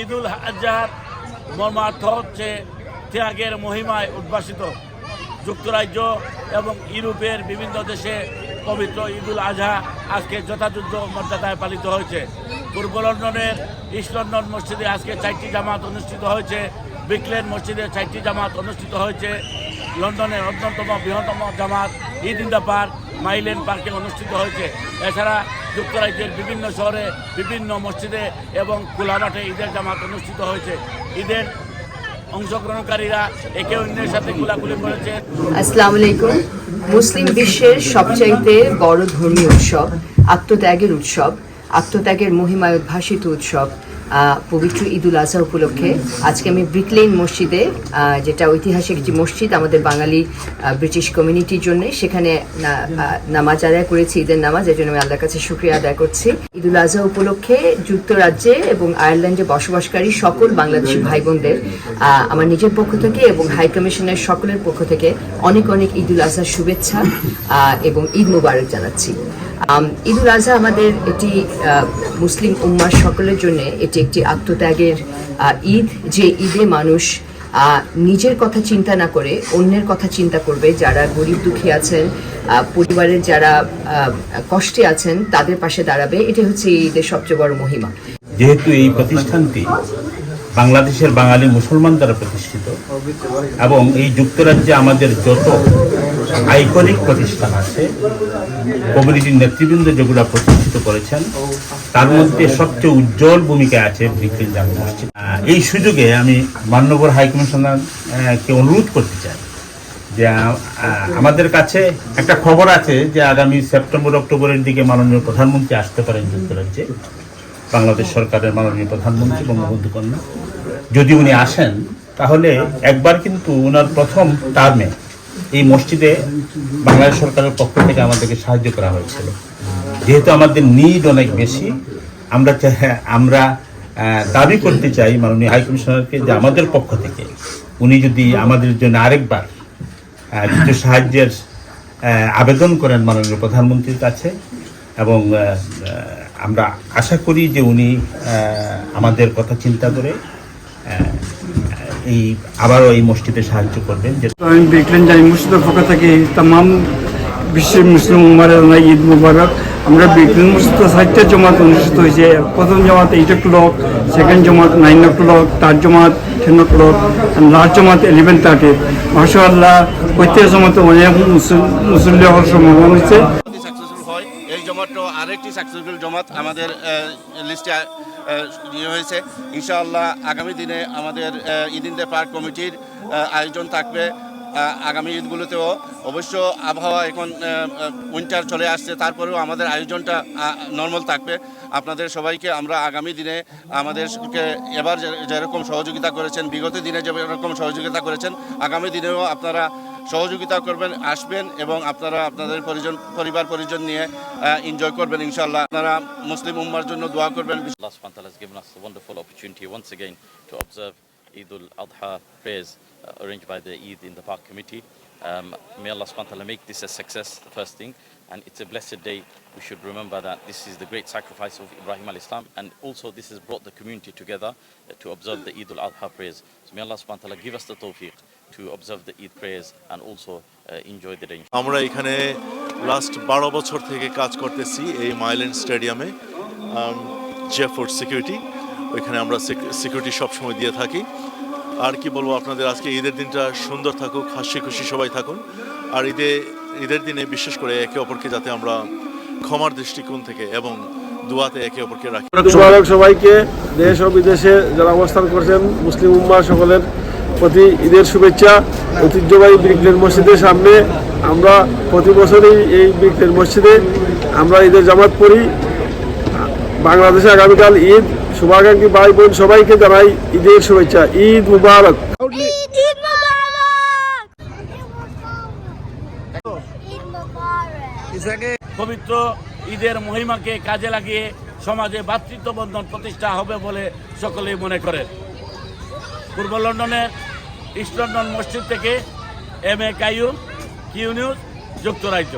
ঈদুল আজহার মর্মার্থ হচ্ছে ত্যাগের মহিমায় উদ্ভাসিত। যুক্তরাজ্য এবং ইউরোপের বিভিন্ন দেশে পবিত্র ঈদুল আজহা আজকে যথাযথ মর্যাদায় পালিত হয়েছে। পূর্ব লন্ডনের ইস্ট লন্ডন মসজিদে আজকে চারটি জামাত অনুষ্ঠিত হয়েছে। বিকলেন মসজিদে চারটি জামাত অনুষ্ঠিত হয়েছে। লন্ডনের অন্যতম বৃহত্তম জামাত Eid in the park, mile end পার্কে অনুষ্ঠিত হয়েছে। এছাড়া যুক্তরাজ্যের বিভিন্ন শহরে, বিভিন্ন মসজিদে এবং কোলাঘাটে ঈদের জামাত অনুষ্ঠিত হয়েছে। ঈদের অংশগ্রহণকারীরা একে অন্যের সাথে কোলাকুলি করেছে। আসসালামু আলাইকুম। মুসলিম বিশ্বের সবচাইতে বড় ধর্মীয় উৎসব আত্মত্যাগের উৎসব, আত্মত্যাগের মহিমায় উদ্ভাসিত উৎসব। পবিত্র ঈদুল আজহা উপলক্ষে আজকে আমি ব্রিকলেন মসজিদে যেটা ঐতিহাসিক একটি মসজিদ আমাদের বাঙালি ব্রিটিশ কমিউনিটির জন্য, সেখানে নামাজ আদায় করেছি, ঈদের নামাজ এর জন্য আমি আল্লাহর কাছে শুক্রিয়া আদায় করছি। ঈদুল আজহা উপলক্ষে যুক্তরাজ্যে এবং আয়ারল্যান্ডে বসবাসকারী সকল বাংলাদেশি ভাই বোনদের আমার নিজের পক্ষ থেকে এবং হাই কমিশনের সকলের পক্ষ থেকে অনেক অনেক ঈদুল আজহার শুভেচ্ছা এবং ঈদ মুবারক জানাচ্ছি। ঈদুল আজহা আমাদের এটি মুসলিম উম্মার সকলের জন্য এটি একটি আত্মত্যাগের ঈদ, যে ঈদে মানুষ নিজের কথা চিন্তা না করে অন্যের কথা চিন্তা করবে। যারা গরিব দুঃখী আছেন পরিবারের যারা কষ্টে আছেন, তাদের পাশে দাঁড়াবে। এটি হচ্ছে ঈদের সবচেয়ে বড় মহিমা। যেহেতু এই প্রতিষ্ঠানটি বাংলাদেশের বাঙালি মুসলমান দ্বারা প্রতিষ্ঠিত এবং এই যুক্তরাজ্যে আমাদের যত আইকনিক প্রতিষ্ঠান আছে, কমিউনিটির নেতৃবৃন্দ যেগুলো প্রতিষ্ঠিত করেছেন, তার মধ্যে সবচেয়ে উজ্জ্বল ভূমিকা আছে ব্রিকলিন জামে মসজিদ। এই সুযোগে আমি মান্যবর হাইকমিশনারকে অনুরোধ করতে চাই যে আমাদের কাছে একটা খবর আছে যে আগামী সেপ্টেম্বর, অক্টোবরের দিকে মাননীয় প্রধানমন্ত্রী আসতে পারেন যুক্তরাজ্যে। বাংলাদেশ সরকারের মাননীয় প্রধানমন্ত্রী, বঙ্গবন্ধু কন্যা। যদি উনি আসেন, তাহলে একবার কিন্তু ওনার প্রথম টার্মে এই মসজিদে বাংলাদেশ সরকারের পক্ষ থেকে আমাদেরকে সাহায্য করা হয়েছিল। যেহেতু আমাদের নিড অনেক বেশি, আমরা আমরা দাবি করতে চাই মাননীয় হাই কমিশনারকে যে আমাদের পক্ষ থেকে উনি যদি আমাদের জন্য আরেকবার কিছু সাহায্যের আবেদন করেন মাননীয় প্রধানমন্ত্রীর কাছে এবং আমরা আশা করি যে উনি আমাদের কথা চিন্তা করে এই আবারও এই মসজিদে সাহায্য করবেন। দেখলেন যে আমি মসজিদের পক্ষ থেকে তাম বিশ্বের মুসলিম উমারের জানাই ঈদ মুবারক। আমরা ব্রিকলেন মসজিদে সাহিত্যের জমাত অনুষ্ঠিত হয়েছে। প্রথম জমাত এইট ও ক্লক সেকেন্ড জমাত নাইন ও ক্লক থার্ড জমাত টেন ও ক্লক লাস্ট জমাত ইলেভেন থার্টি মাসাল্লাহ প্রত্যেক জমাতে অনেক মুসল্লি হওয়ার সম্ভাবনা হয়েছে হয় এই জমাটও আরেকটি সাকসেসফুল জমাত আমাদের লিস্টে ইয়ে হয়েছে। ইনশাআল্লাহ আগামী দিনে আমাদের ঈদিনদে পার্ক কমিটির আয়োজন থাকবে। আগামী ঈদগুলোতেও অবশ্য আবহাওয়া এখন উইন্টার চলে আসছে, তারপরেও আমাদের আয়োজনটা নর্মাল থাকবে। আপনাদের সবাইকে আমরা আগামী দিনে আমাদেরকে এবার যেরকম সহযোগিতা করেছেন, বিগত দিনে যেরকম সহযোগিতা করেছেন, আগামী দিনেও আপনারা সহযোগিতা করবেন আসবেন এবং আপনারা আপনাদের পরিজন পরিবার পরিজন নিয়ে এনজয় করবেন ইনশাল্লাহ আপনারা মুসলিম উম্মার জন্য দোয়া করবেন given us wonderful again to observe Eid al-Adha prayers uh, arranged by the Eid in the Park Committee. Um, may Allah subhanahu wa make this a success, the first thing. And it's a blessed day. We should remember that this is the great sacrifice of Ibrahim al-Islam. And also this has brought the community together uh, to observe the Eid al-Adha prayers. So may Allah subhanahu wa give us the tawfiq to observe the Eid prayers and also uh, enjoy the day. আমরা এখানে last বারো বছর থেকে কাজ করতেছি এই Mile End স্টেডিয়ামে জেফোর্ড security ওইখানে আমরা সিকিউরিটি সবসময় দিয়ে থাকি। আর কি বলব আপনাদের আজকে ঈদের দিনটা সুন্দর থাকুক হাসি খুশি সবাই থাকুন। আর ঈদে ঈদের দিনে বিশেষ করে একে অপরকে যাতে আমরা ক্ষমার দৃষ্টিকোণ থেকে এবং দুয়াতে একে অপরকে রাখি। সবাইকে দেশ ও বিদেশে যারা অবস্থান করছেন মুসলিম উম্মা সকলের প্রতি ঈদের শুভেচ্ছা ঐতিহ্যবাহী ব্রিকলেন মসজিদের সামনে আমরা প্রতি বছরই এই ব্রিকলেন মসজিদে আমরা ঈদের জামাত পড়ি। বাংলাদেশে আগামীকাল ঈদ। শুভাকাঙ্ক্ষী ভাই বোন সবাইকে জানাই ঈদের শুভেচ্ছা। ঈদ মুবারক। ঈদ মোবারক! ঈদ মোবারক! পবিত্র ঈদের মহিমাকে কাজে লাগিয়ে সমাজে ভ্রাতৃত্ব বন্ধন প্রতিষ্ঠা হবে বলে সকলেই মনে করেন। পূর্ব লন্ডনের ইস্ট লন্ডন মসজিদ থেকে M A Kaiyum Q news যুক্তরাজ্য।